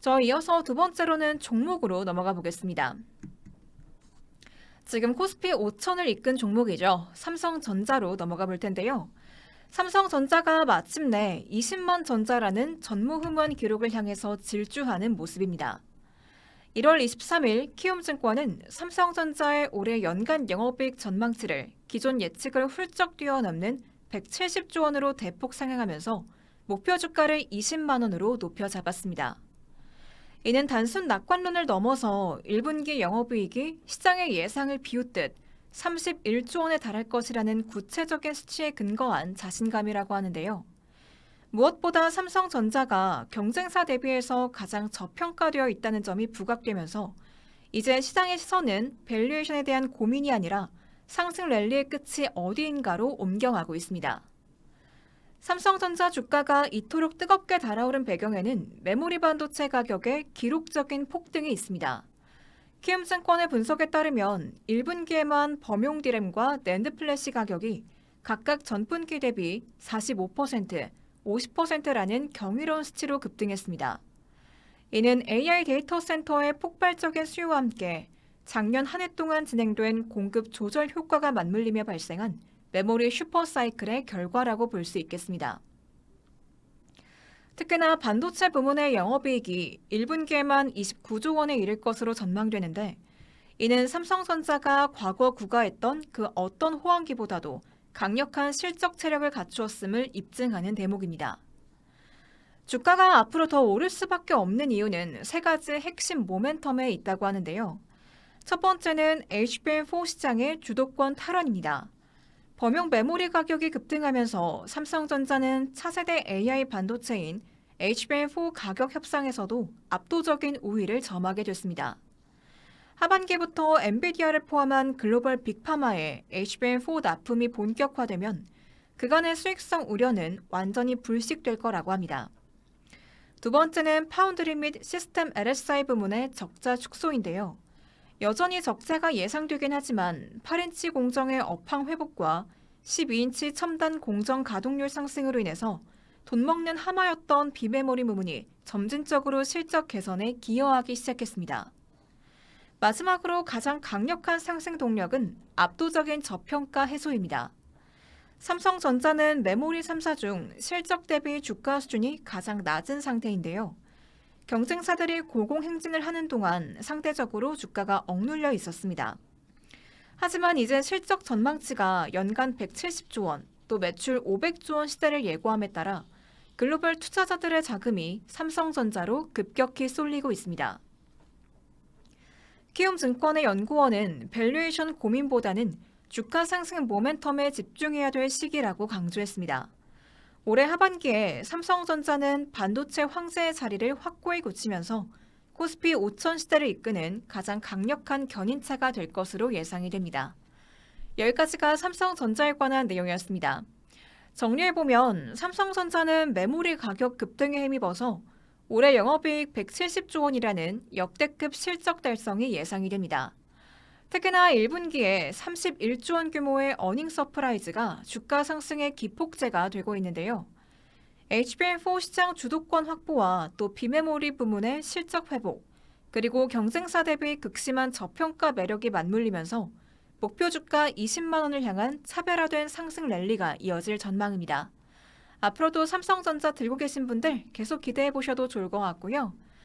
저 이어서 두 번째로는 종목으로 넘어가 보겠습니다. 지금 코스피 5천을 이끈 종목이죠. 삼성전자로 넘어가 볼 텐데요. 삼성전자가 마침내 20만 전자라는 전무후무한 기록을 향해서 질주하는 모습입니다. 1월 23일 키움증권은 삼성전자의 올해 연간 영업이익 전망치를 기존 예측을 훌쩍 뛰어넘는 170조 원으로 대폭 상향하면서 목표 주가를 20만 원으로 높여 잡았습니다. 이는 단순 낙관론을 넘어서 1분기 영업이익이 시장의 예상을 비웃듯 31조 원에 달할 것이라는 구체적인 수치에 근거한 자신감이라고 하는데요. 무엇보다 삼성전자가 경쟁사 대비해서 가장 저평가되어 있다는 점이 부각되면서 이제 시장의 시선은 밸류에이션에 대한 고민이 아니라 상승 랠리의 끝이 어디인가로 옮겨가고 있습니다. 삼성전자 주가가 이토록 뜨겁게 달아오른 배경에는 메모리 반도체 가격의 기록적인 폭등이 있습니다. 키움증권의 분석에 따르면 1분기에만 범용 디램과 낸드 플래시 가격이 각각 전분기 대비 45%, 50%라는 경이로운 수치로 급등했습니다. 이는 AI 데이터 센터의 폭발적인 수요와 함께 작년 한 해 동안 진행된 공급 조절 효과가 맞물리며 발생한 메모리 슈퍼사이클의 결과라고 볼 수 있겠습니다. 특히나 반도체 부문의 영업이익이 1분기에만 29조 원에 이를 것으로 전망되는데 이는 삼성전자가 과거 구가했던 그 어떤 호황기보다도 강력한 실적 체력을 갖추었음을 입증하는 대목입니다. 주가가 앞으로 더 오를 수밖에 없는 이유는 세 가지 핵심 모멘텀에 있다고 하는데요. 첫 번째는 HBM4 시장의 주도권 탈환입니다. 범용 메모리 가격이 급등하면서 삼성전자는 차세대 AI 반도체인 HBM4 가격 협상에서도 압도적인 우위를 점하게 됐습니다. 하반기부터 엔비디아를 포함한 글로벌 빅파마의 HBM4 납품이 본격화되면 그간의 수익성 우려는 완전히 불식될 거라고 합니다. 두 번째는 파운드리 및 시스템 LSI 부문의 적자 축소인데요. 여전히 적자가 예상되긴 하지만 8인치 공정의 업황 회복과 12인치 첨단 공정 가동률 상승으로 인해서 돈 먹는 하마였던 비메모리 부문이 점진적으로 실적 개선에 기여하기 시작했습니다. 마지막으로 가장 강력한 상승 동력은 압도적인 저평가 해소입니다. 삼성전자는 메모리 3사 중 실적 대비 주가 수준이 가장 낮은 상태인데요. 경쟁사들이 고공행진을 하는 동안 상대적으로 주가가 억눌려 있었습니다. 하지만 이제 실적 전망치가 연간 170조 원, 또 매출 500조 원 시대를 예고함에 따라 글로벌 투자자들의 자금이 삼성전자로 급격히 쏠리고 있습니다. 키움증권의 연구원은 밸류에이션 고민보다는 주가 상승 모멘텀에 집중해야 될 시기라고 강조했습니다. 올해 하반기에 삼성전자는 반도체 황제의 자리를 확고히 굳히면서 코스피 5천 시대를 이끄는 가장 강력한 견인차가 될 것으로 예상이 됩니다. 여기까지가 삼성전자에 관한 내용이었습니다. 정리해보면 삼성전자는 메모리 가격 급등에 힘입어서 올해 영업이익 170조 원이라는 역대급 실적 달성이 예상이 됩니다. 특히나 1분기에 31조 원 규모의 어닝 서프라이즈가 주가 상승의 기폭제가 되고 있는데요. HBM4 시장 주도권 확보와 또 비메모리 부문의 실적 회복, 그리고 경쟁사 대비 극심한 저평가 매력이 맞물리면서 목표 주가 20만 원을 향한 차별화된 상승 랠리가 이어질 전망입니다. 앞으로도 삼성전자 들고 계신 분들 계속 기대해 보셔도 좋을 것 같고요.